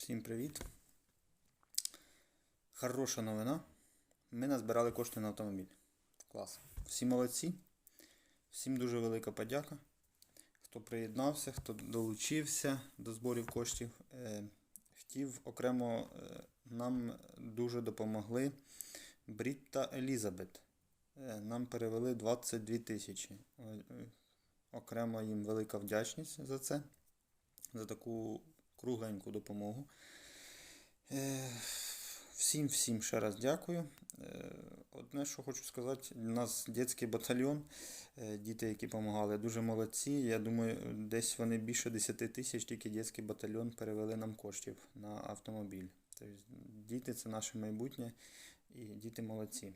Всім привіт. Хороша новина. Ми назбирали кошти на автомобіль. Клас. Всі молодці. Всім дуже велика подяка. Хто приєднався, хто долучився до зборів коштів. Е, Хотів окремо е, нам дуже допомогли Брід та Елізабет. Е, Нам перевели 22 тисячі. Окремо їм велика вдячність за це, за таку кругленьку допомогу. Е, Всім всім ще раз дякую. Е, Одне, що хочу сказати, у нас дитячий батальйон, е, діти, які допомагали, дуже молодці. Я думаю, десь вони більше 10 тисяч, тільки дитячий батальйон перевели нам коштів на автомобіль. Тобто діти це наше майбутнє і діти молодці.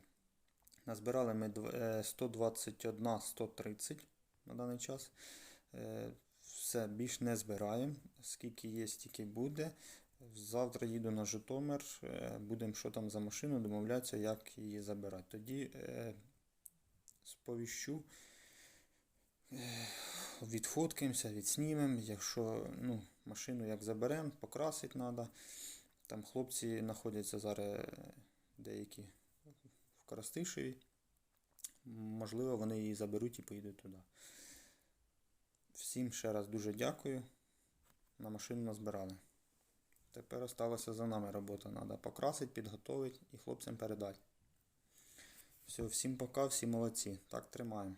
Назбирали ми дв- е, 121 130 на даний час. Все, більш не збираємо. Скільки є, стільки буде. Завтра їду на Житомир, е, будемо що там за машину, домовлятися, як її забирати. Тоді е, сповіщу, е, відфоткаємося, відснімемо. Якщо ну, машину як заберемо, покрасити треба. Там хлопці знаходяться зараз е, деякі в Коростишеві. Можливо, вони її заберуть і поїдуть туди. Всім ще раз дуже дякую. На машину назбирали. Тепер осталася за нами робота. Треба покрасити, підготовити і хлопцям передати. Все, всім пока, всі молодці. Так тримаємо.